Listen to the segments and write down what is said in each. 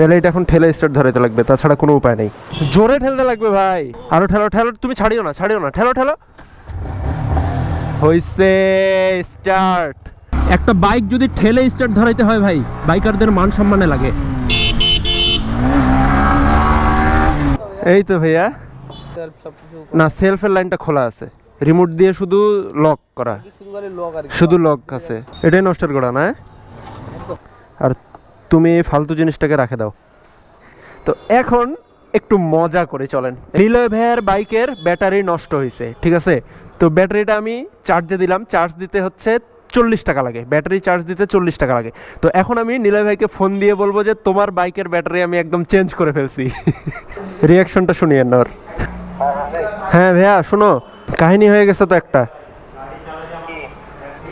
তাহলে এটা এখন ঠেলে স্টার্ট ধরাইতে লাগবে তাছাড়া কোনো উপায় নেই। জোরে ঠেলতে লাগবে ভাই। আরও ঠেলো ঠেলো তুমি ছাড়িও না ছাড়িও না ঠেলো ঠেলো। হইছে স্টার্ট একটা বাইক যদি ঠেলে স্টার্ট ধরাইতে হয় ভাই বাইকারদের মান সম্মানে লাগে। এই তো ভাইয়া। না সেলফের লাইনটা খোলা আছে। রিমোট দিয়ে শুধু লক করা। শুধু লক আছে। এটাই নষ্টের করা না আর তুমি ফালতু জিনিসটাকে রাখে দাও। তো এখন একটু মজা করে চলেন। নিলয় ভাইয়ের বাইকের ব্যাটারি নষ্ট হয়েছে ঠিক আছে? তো ব্যাটারিটা আমি চার্জে দিলাম চার্জ দিতে হচ্ছে চল্লিশ টাকা লাগে। ব্যাটারি চার্জ দিতে চল্লিশ টাকা লাগে। তো এখন আমি নিলয় ভাইকে ফোন দিয়ে বলব যে, তোমার বাইকের ব্যাটারি আমি একদম চেঞ্জ করে ফেলছি। রিয়াকশনটা শুনিয়ে নর হ্যাঁ ভাইয়া, শোনো, কাহিনী হয়ে গেছে তো একটা।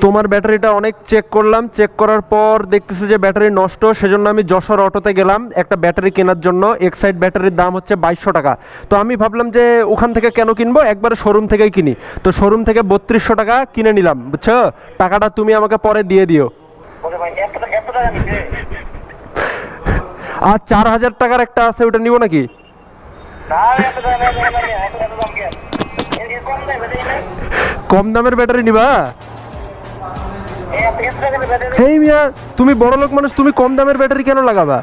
তোমার ব্যাটারিটা অনেক চেক করলাম চেক করার পর দেখতেছি যে ব্যাটারি নষ্ট, সেজন্য আমি যশোর অটোতে গেলাম, একটা ব্যাটারি কেনার জন্য এক্সাইড ব্যাটারির দাম হচ্ছে বাইশশো টাকা। তো আমি ভাবলাম যে ওখান থেকে কেন কিনবো? একবারে শোরুম থেকেই কিনি। তো শোরুম থেকে বত্রিশশো টাকা কিনে নিলাম, বুঝছ? টাকাটা তুমি আমাকে পরে দিয়ে দিও। আর চার হাজার টাকার একটা আছে, ওটা নিব নাকি? কম দামের ব্যাটারি নিবা? হেই মিয়া, তুমি বড় লোক মানুষ, তুমি কম দামের ব্যাটারি কেন লাগাবা?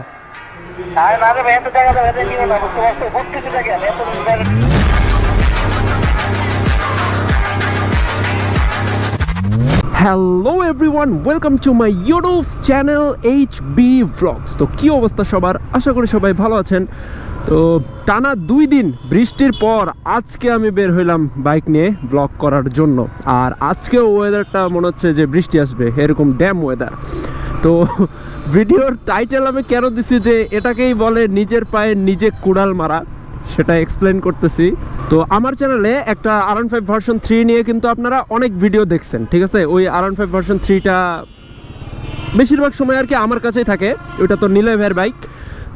Hello everyone welcome to my YouTube channel H B vlogs তো কী অবস্থা সবার? আশা করি সবাই ভালো আছেন। তো টানা দুই দিন বৃষ্টির পর আজকে আমি বের হইলাম বাইক নিয়ে ব্লগ করার জন্য। আর আজকেও ওয়েদারটা মনে হচ্ছে যে বৃষ্টি আসবে, এরকম ড্যাম ওয়েদার তো ভিডিওর টাইটেল আমি কেন দিছি যে এটাকেই বলে নিজের পায়ে নিজে কুড়াল মারা, সেটা এক্সপ্লেন করতেছি। তো আমার চ্যানেলে একটা আর ফাইভ ভার্সন থ্রি নিয়ে কিন্তু আপনারা অনেক ভিডিও দেখছেন, ঠিক আছে? ওই আর ফাইভ ভার্সন থ্রিটা বেশিরভাগ সময় আর কি আমার কাছেই থাকে, ওটা তো নিলয় ভাইয়ের বাইক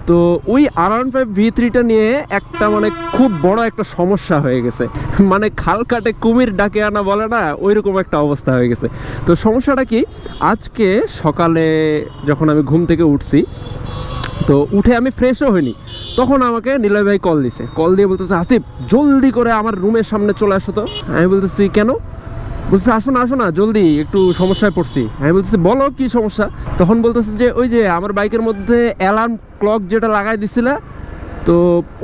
তো ওই আর ওয়ান ফাইভ ভি থ্রিটা নিয়ে একটা মানে খুব বড় একটা সমস্যা হয়ে গেছে। মানে খাল কাটে কুমির ডাকে আনা বলে না ওই রকম একটা অবস্থা হয়ে গেছে। তো সমস্যাটা কি? আজকে সকালে যখন আমি ঘুম থেকে উঠছি, তো উঠে আমি ফ্রেশও হইনি। তখন আমাকে নিলয় ভাই কল দিছে। কল দিয়ে বলতেছে, আসিফ, জলদি করে আমার রুমের সামনে চলে আসো তো। আমি বলতেছি, কেন? বলছে আসো না আসো না, জলদি, একটু সমস্যায় পড়ছি। আমি বলতেছি, বলো, কি সমস্যা? তখন বলতেছে যে, ওই যে আমার বাইকের মধ্যে অ্যালার্ম ক্লক যেটা লাগাই দিছিলা, তো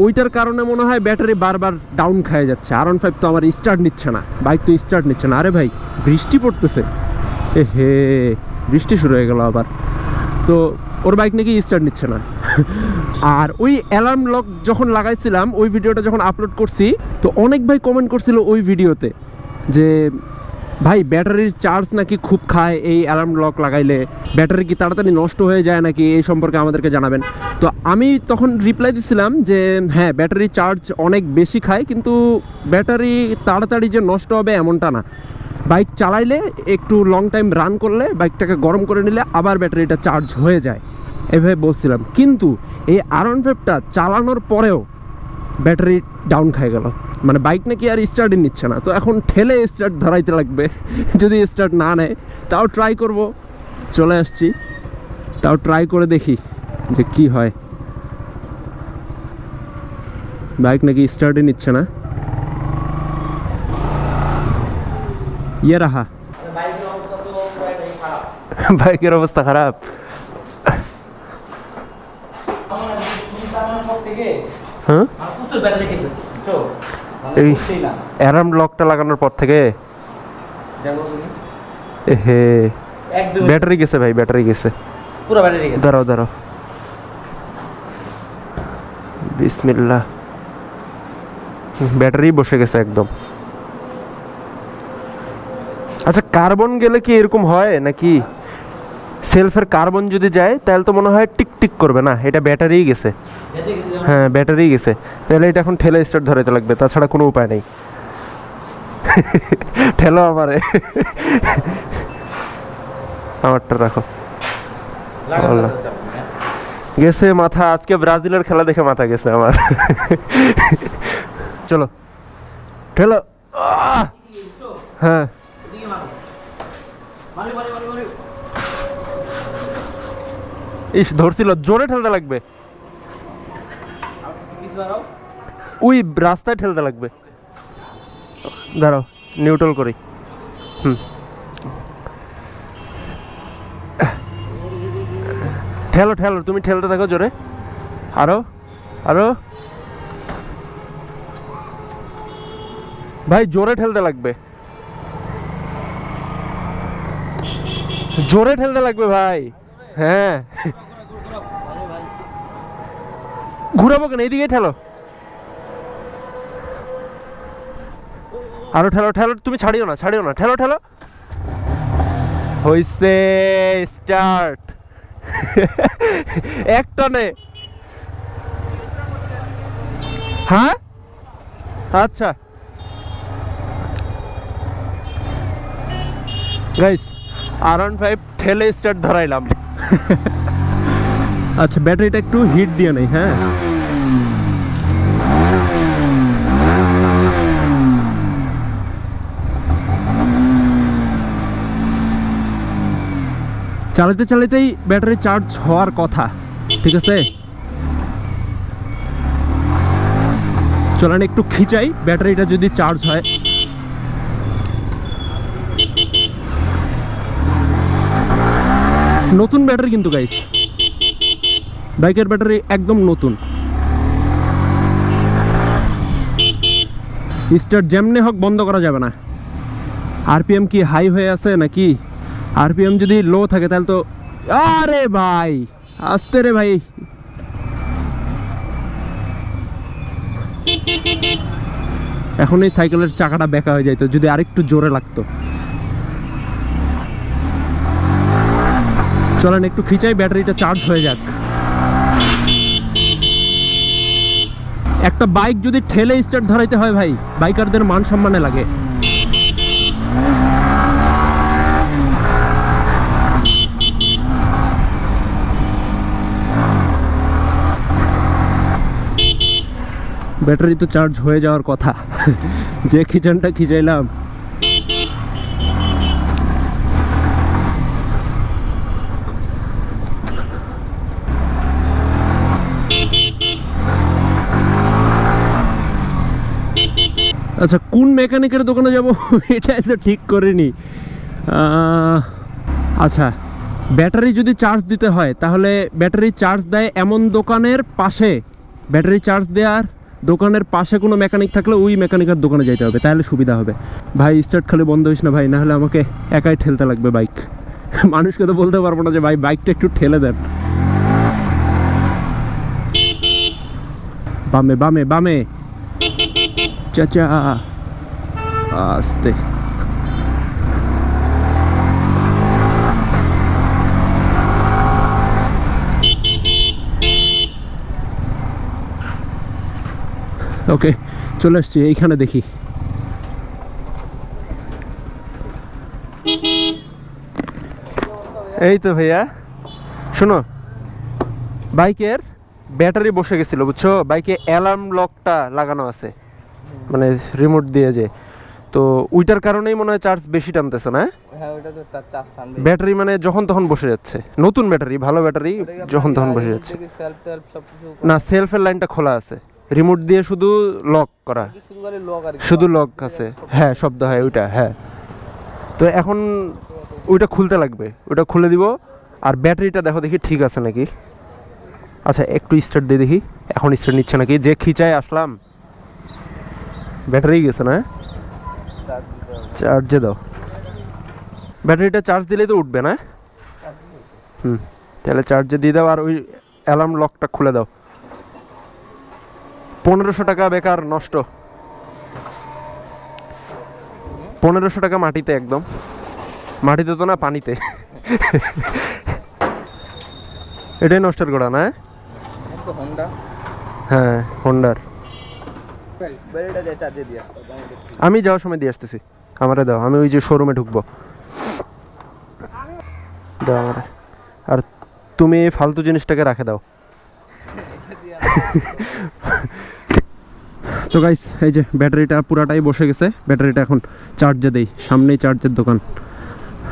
ওইটার কারণে মনে হয় ব্যাটারি বারবার ডাউন খায় যাচ্ছে। আর ওয়ান ফাইভ তো আমার স্টার্ট নিচ্ছে না, বাইক তো স্টার্ট নিচ্ছে না। আরে ভাই, বৃষ্টি পড়তেছে। এ হে, বৃষ্টি শুরু হয়ে গেল আবার। তো ওর বাইক নাকি স্টার্ট নিচ্ছে না। আর ওই অ্যালার্ম লক যখন লাগাইছিলাম, ওই ভিডিওটা যখন আপলোড করছি, তো অনেক ভাই কমেন্ট করছিল ওই ভিডিওতে যে ভাই, ব্যাটারির চার্জ নাকি খুব খায়, এই অ্যালার্ম লক লাগাইলে। ব্যাটারি কি তাড়াতাড়ি নষ্ট হয়ে যায় নাকি, এই সম্পর্কে আমাদেরকে জানাবেন। তো আমি তখন রিপ্লাই দিছিলাম যে হ্যাঁ ব্যাটারি চার্জ অনেক বেশি খায়, কিন্তু ব্যাটারি তাড়াতাড়ি যে নষ্ট হবে এমনটা না। বাইক চালাইলে একটু লং টাইম রান করলে, বাইকটাকে গরম করে নিলে আবার ব্যাটারিটা চার্জ হয়ে যায়। এভাবে বলছিলাম। কিন্তু এই আর ওয়ান ফাইভটা চালানোর পরেও ব্যাটারি ডাউন খাই গেল। মানে বাইক নাকি আর স্টার্টই নিচ্ছে না। তো এখন ঠেলে স্টার্ট ধরাইতে লাগবে। যদি স্টার্ট না নেয় তাও ট্রাই করব। চলে আসছি। তাও ট্রাই করে দেখি যে কি হয়। বাইক নাকি স্টার্টই নিচ্ছে না। ইয়ে রাহা। বাইকের অবস্থা খারাপ। হ্যাঁ? এই অ্যারাম লকটা লাগানোর পর থেকে? হে ব্যাটারি গেছে ভাই ব্যাটারি গেছে। পুরো ব্যাটারি খেতে দাঁড়াও দাঁড়াও। বিসমিল্লাহ। ব্যাটারি বসে গেছে একদম। আচ্ছা কার্বন গেলে কি এরকম হয় নাকি? সেলফের কার্বন যদি যায়, তাহলে তো মনে হয় টিক টিক করবে না, এটা ব্যাটারিই গেছে। হ্যাঁ ব্যাটারি গেছে। তাহলে এটা এখন ঠেলে স্টার্ট ধরাইতে লাগবে, তাছাড়া কোনো উপায় নেই। ঠেলো আমারে। আমারটা রাখো। গেছে মাথা, আজকে ব্রাজিলের খেলা দেখে মাথা গেছে আমার। চলো। ঠেলো! হ্যাঁ। ইস, ধরছিল, জোরে ঠেলতে লাগবে। ওই রাস্তায় ঠেলতে লাগবে। দাঁড়াও নিউট্রাল করি। হুম। ঠেলো ঠেলো, তুমি ঠেলতে থাকো জোরে। আরও আরও। ভাই, জোরে ঠেলতে লাগবে। জোরে ঠেলতে লাগবে, ভাই। হ্যাঁ। ঘুরাবো কেন? এইদিকে ঠেলো। আরও ঠেলো ঠেলো, তুমি ছাড়িও না ছাড়িও না। ঠেলো ঠেলো। হইছে স্টার্ট এক টনে। হ্যাঁ? আচ্ছা। গাইস আর ফাইভ ঠেলে স্টার্ট ধরাইলাম। আচ্ছা ব্যাটারিটা একটু হিট দিয়ে নেই হ্যাঁ? চালাতে চালাতেই ব্যাটারি চার্জ হওয়ার কথা, ঠিক আছে? চলেন একটু খিচাই, ব্যাটারিটা যদি চার্জ হয়। নতুন ব্যাটারি কিন্তু গাইস বাইকের ব্যাটারি একদম নতুন। স্টার্ট যেমনি হোক বন্ধ করা যাবে না। আরপিএম কি হাই হয়ে আছে নাকি? আরপিএম যদি লো থাকে, তাহলে তো আরে ভাই, আসতে রে ভাই। এখন এই সাইকেলের চাকাটা বেঁকা হয়ে যাইতো, যদি আরেকটু জোরে লাগতো। চলেন একটু খিচাই, ব্যাটারিটা চার্জ হয়ে যাক। একটা বাইক যদি ঠেলে স্টার্ট ধরাইতে হয় ভাই বাইকারদের মান সম্মানে লাগে। ব্যাটারি তো চার্জ হয়ে যাওয়ার কথা। যে খিচানটা খিচাইলাম আচ্ছা কোন মেকানিকের দোকানে যাব? এটাই তো ঠিক করিনি। আচ্ছা ব্যাটারি যদি চার্জ দিতে হয়, তাহলে ব্যাটারি চার্জ দেয় এমন দোকানের পাশে। ব্যাটারি চার্জ দেওয়ার দোকানের পাশে কোনো মেকানিক থাকলে ওই মেকানিকের দোকানে যেতে হবে, তাহলে সুবিধা হবে। ভাই স্টার্ট খালি বন্ধ হইস না ভাই, নাহলে আমাকে একাই ঠেলতে লাগবে বাইক মানুষকে তো বলতে পারব না যে, ভাই বাইকটা একটু ঠেলে দেন। বামে বামে বামে। চাচা। আস্তে। ওকে, চলে আসছি, এইখানে দেখি। এই তো ভাইয়া। শোনো, বাইকের ব্যাটারি বসে গেছিল, বুঝছ? বাইকে অ্যালার্ম লকটা লাগানো আছে। মানে রিমোট দিয়ে যে। তো ওইটার কারণেই মনে হয় চার্জ বেশি টানতেছে না হ্যাঁ? ব্যাটারি মানে যখন তখন বসে যাচ্ছে। নতুন ব্যাটারি ভালো ব্যাটারি যখন তখন বসে যাচ্ছে। না সেলফের লাইনটা খোলা আছে। রিমোট দিয়ে শুধু লক করা। শুধু লক শুধু লক আছে। হ্যাঁ শব্দ হয় ওইটা হ্যাঁ। তো এখন ওইটা খুলতে লাগবে। ওইটা খুলে দিব। আর ব্যাটারিটা দেখো দেখি ঠিক আছে নাকি? আচ্ছা একটু স্টার্ট দিয়ে দেখি। এখন স্টার্ট নিচ্ছে নাকি? যে খিচায় আসলাম। ব্যাটারি গেছে না চার্জ। চার্জে দাও। ব্যাটারিটা চার্জ দিলেই তো উঠবে না হুম তাহলে চার্জে দিয়ে দাও আর ওই অ্যালার্ম লকটা খুলে দাও। পনেরোশো টাকা বেকার নষ্ট। পনেরোশো টাকা মাটিতে একদম। মাটিতে তো না পানিতে। এটাই নষ্টের গোড়া না হ্যাঁ? হোন্ডার ব্যাটারিটা দিয়ে চার্জে দিয়া আমি যাওয়ার সময় দিয়ে আসতেছি। আমারে দাও, আমি ওই যে শোরুমে ঢুকবো। দাও আমারে। আর তুমি ফালতু জিনিসটাকে রাখে দাও। তো গাইস এই যে ব্যাটারিটা পুরাটাই বসে গেছে। ব্যাটারিটা এখন চার্জে দেই। সামনেই চার্জের দোকান।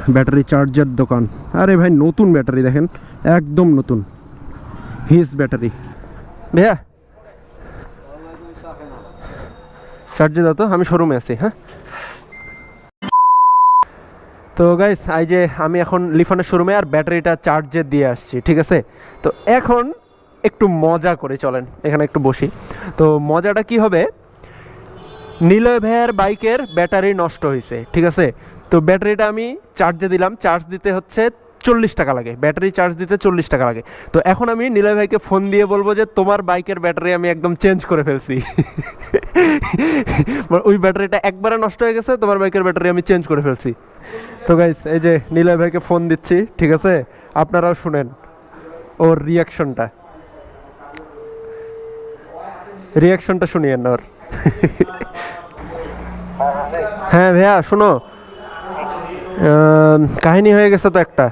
ব্যাটারি চার্জের দোকান। আরে ভাই, নতুন ব্যাটারি দেখেন। একদম নতুন। হিস ব্যাটারি ভাইয়া চার্জে দাও তো, আমি শোরুমে আছি হ্যাঁ? তো গাইস এই যে আমি এখন লিফনের শোরুমে আর ব্যাটারিটা চার্জে দিয়ে আসছি, ঠিক আছে? তো এখন একটু মজা করে চলেন, এখানে একটু বসি। তো মজাটা কি হবে? নীলয় ভাইয়ের বাইকের ব্যাটারি নষ্ট হয়েছে ঠিক আছে? তো ব্যাটারিটা আমি চার্জে দিলাম, চার্জ দিতে হচ্ছে চল্লিশ টাকা লাগে। ব্যাটারি চার্জ দিতে চল্লিশ টাকা লাগে। তো এখন আমি নীলয় ভাইকে ফোন দিয়ে বলব যে, তোমার বাইকের ব্যাটারি আমি একদম চেঞ্জ করে ফেলছি। ওই ব্যাটারিটা একবারে নষ্ট হয়ে গেছে, তোমার বাইকের ব্যাটারি আমি চেঞ্জ করে ফেলছি। তো গাইস এই যে নীলয় ভাইকে ফোন দিচ্ছি, ঠিক আছে? আপনারাও শুনেন ওর রিয়াকশনটা রিয়াকশনটা শুনিয়েন না ওর। হ্যাঁ ভাইয়া, শোনো। কাহিনী হয়ে গেছে তো একটা।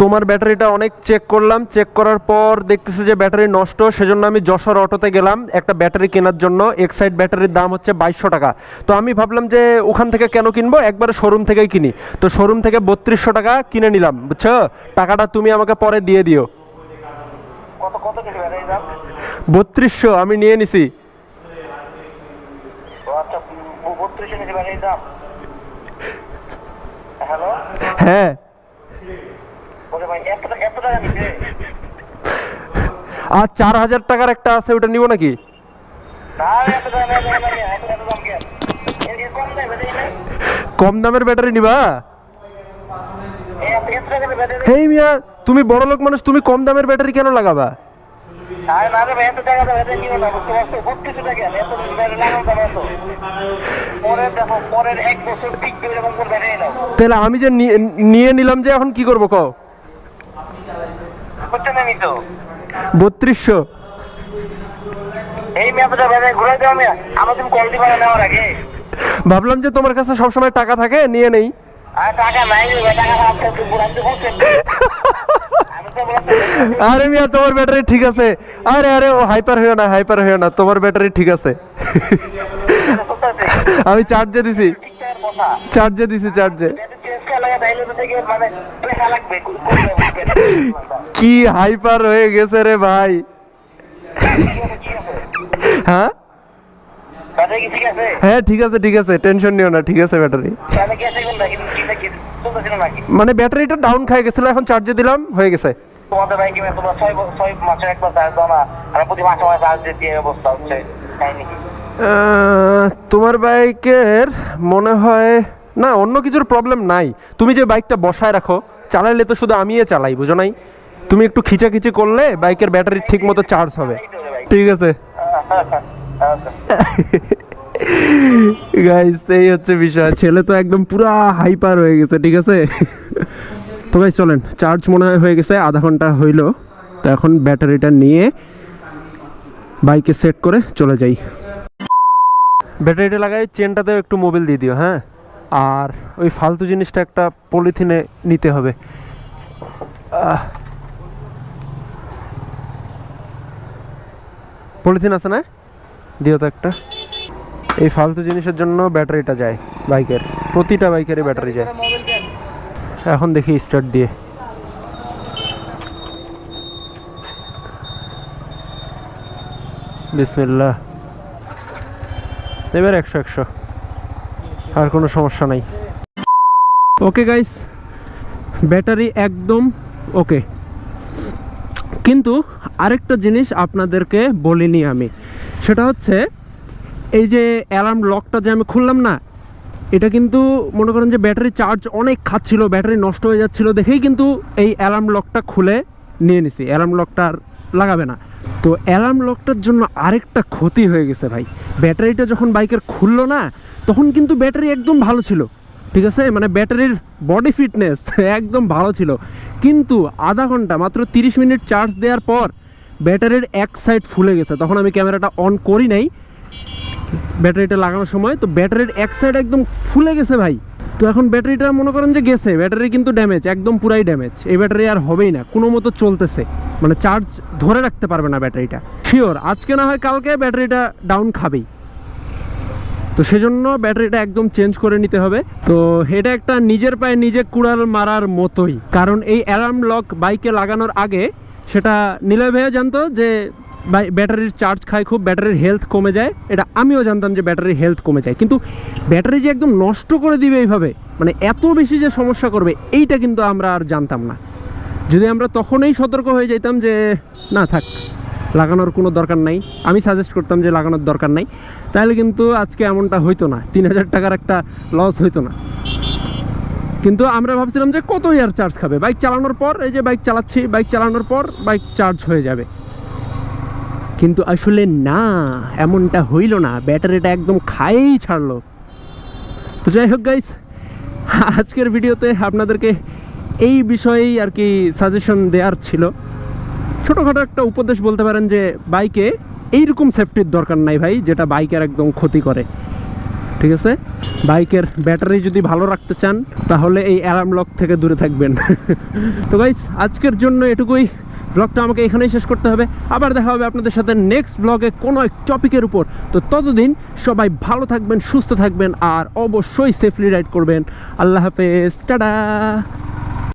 তোমার ব্যাটারিটা অনেক চেক করলাম চেক করার পর দেখতেছি যে ব্যাটারি নষ্ট সেজন্য আমি যশোর অটোতে গেলাম একটা ব্যাটারি কেনার জন্য এক্সাইড ব্যাটারির দাম হচ্ছে বাইশশো টাকা। তো আমি ভাবলাম যে ওখান থেকে কেন কিনবো? একবারে শোরুম থেকেই কিনি। তো শোরুম থেকে বত্রিশশো টাকা কিনে নিলাম বুঝছ? টাকাটা তুমি আমাকে পরে দিয়ে দিও। বত্রিশশো আমি নিয়ে নিছি। আচ্ছা হ্যাঁ ওরে ভাই এত টাকা এত টাকা নিচ্ছে আর চার হাজার টাকার একটা আছে, ওটা নিব নাকি? কম দামের ব্যাটারি নিবা? হেই মিয়া, তুমি বড় লোক মানুষ, তুমি কম দামের ব্যাটারি কেন লাগাবা? তাহলে আমি যে নিয়ে নিলাম যে এখন কি করব কও? তো। বত্রিশশো। এই মেয়ে তো ব্যাটারি দাও মেয়ে। আমার তুমি কল দিবা না নেওয়ার আগে। ভাবলাম যে তোমার কাছে সবসময় টাকা থাকে নিয়ে নেই। আরে মিয়া তোমার ব্যাটারি ঠিক আছে। আরে আরে ও হাইপার হইও না হাইপার হইও না তোমার ব্যাটারি ঠিক আছে। আমি চার্জে দিছি। চার্জে দিছি চার্জে মানে কি হাইপার হয়ে গেছে রে ভাই। হ্যাঁ? হ্যাঁ ঠিক আছে ঠিক আছে টেনশন নিও না ঠিক আছে ব্যাটারি। মানে ব্যাটারিটা ডাউন খাই গেছিল এখন চার্জে দিলাম হয়ে গেছে। তোমাদের বাইকে মেয়ে তোমরা ছয় ছয় মাসে একবার চার্জ দাও না? আর প্রতি মাসে মাসে চার্জ দিয়ে অবস্থা হচ্ছে তাই নাকি? তোমার বাইকের মনে হয় না, অন্য কিছুর প্রবলেম নাই। তুমি যে বাইকটা বসায় রাখো, চালাইলে তো শুধু আমিই চালাই, বুঝো নাই? তুমি একটু খিচাখিচি করলে বাইকের ব্যাটারি ঠিক মতো চার্জ হবে। ঠিক আছে? গাইস এই হচ্ছে বিষয়। ছেলে তো একদম পুরা হাইপার হয়ে গেছে, ঠিক আছে? তো গাইস চলেন। চার্জ মনে হয় হয়ে গেছে, আধা ঘণ্টা হইল। তো এখন ব্যাটারিটা নিয়ে বাইকে সেট করে চলে যাই। ব্যাটারিটা লাগাই চেনটাতেও একটু মোবিল দিয়ে দিও হ্যাঁ? আর ওই ফালতু জিনিসটা একটা পলিথিনে নিতে হবে। পলিথিন আছে না? দিও তো একটা। এই ফালতু জিনিসের জন্য ব্যাটারিটা যায়, বাইকের। প্রতিটা বাইকেরই ব্যাটারি যায়। এখন দেখি স্টার্ট দিয়ে। বিসমিল্লাহ। এবার একশো একশো। আর কোনো সমস্যা নাই। ওকে গাইস ব্যাটারি একদম ওকে কিন্তু আরেকটা জিনিস আপনাদেরকে বলিনি আমি। সেটা হচ্ছে, এই যে অ্যালার্ম লকটা যে আমি খুললাম না, এটা কিন্তু মনে করেন যে ব্যাটারি চার্জ অনেক খাচ্ছিল ব্যাটারি নষ্ট হয়ে যাচ্ছিল দেখেই কিন্তু এই অ্যালার্ম লকটা খুলে নিয়ে নিছি। অ্যালার্ম লকটা আর লাগাবে না। তো অ্যালার্ম লকটার জন্য আরেকটা ক্ষতি হয়ে গেছে ভাই। ব্যাটারিটা যখন বাইকের খুললো না তখন কিন্তু ব্যাটারি একদম ভালো ছিল, ঠিক আছে? মানে ব্যাটারির বডি ফিটনেস একদম ভালো ছিল। কিন্তু আধা ঘণ্টা, মাত্র তিরিশ মিনিট চার্জ দেওয়ার পর ব্যাটারির এক সাইড ফুলে গেছে। তখন আমি ক্যামেরাটা অন করি নাই, ব্যাটারিটা লাগানোর সময়। তো ব্যাটারির এক সাইড একদম ফুলে গেছে ভাই। তো এখন ব্যাটারিটা মনে করেন যে গেছে, ব্যাটারি কিন্তু ড্যামেজ একদম পুরাই ড্যামেজ এই ব্যাটারি আর হবেই না, কোনো মতো চলতেছে। মানে চার্জ ধরে রাখতে পারবে না ব্যাটারিটা। শিওর আজকে না হয় কালকে ব্যাটারিটা ডাউন খাবেই। তো সেজন্য ব্যাটারিটা একদম চেঞ্জ করে নিতে হবে। তো এটা একটা নিজের পায়ে নিজে কুড়াল মারার মতোই। কারণ এই অ্যালার্ম লক বাইকে লাগানোর আগে সেটা নিলয় ভাইয়া জানতো যে ব্যাটারির চার্জ খায় খুব, ব্যাটারির হেলথ কমে যায়। এটা আমিও জানতাম যে ব্যাটারির হেলথ কমে যায়। কিন্তু ব্যাটারি যে একদম নষ্ট করে দিবে এইভাবে মানে এত বেশি যে সমস্যা করবে, এইটা কিন্তু আমরা আর জানতাম না। যদি আমরা তখনই সতর্ক হয়ে যেতাম যে, না, থাক, লাগানোর কোনো দরকার নাই। আমি সাজেস্ট করতাম যে, লাগানোর দরকার নাই। তাহলে কিন্তু আজকে এমনটা হইতো না। তিন হাজার টাকার একটা লস হইতো না। কিন্তু আমরা ভাবছিলাম যে কতই আর চার্জ খাবে? বাইক চালানোর পর, এই যে বাইক চালাচ্ছি বাইক চালানোর পর বাইক চার্জ হয়ে যাবে। কিন্তু আসলে না, এমনটা হইল না। ব্যাটারিটা একদম খায়েই ছাড়লো। তো যাই হোক গাইস আজকের ভিডিওতে আপনাদেরকে এই বিষয়েই আর কি সাজেশন দেওয়ার ছিল। ছোটোখাটো একটা উপদেশ বলতে পারেন যে বাইকে এইরকম সেফটির দরকার নাই ভাই, যেটা বাইকের একদম ক্ষতি করে। ঠিক আছে? বাইকের ব্যাটারি যদি ভালো রাখতে চান, তাহলে এই অ্যালার্ম লক থেকে দূরে থাকবেন। তো গাইস আজকের জন্য এটুকুই। ব্লগটা আমাকে এখানেই শেষ করতে হবে। আবার দেখা হবে আপনাদের সাথে নেক্সট ব্লগে কোনো এক টপিকের উপর। তো ততদিন সবাই ভালো থাকবেন, সুস্থ থাকবেন, আর অবশ্যই সেফলি রাইড করবেন। আল্লাহ হাফেজ, টাটা!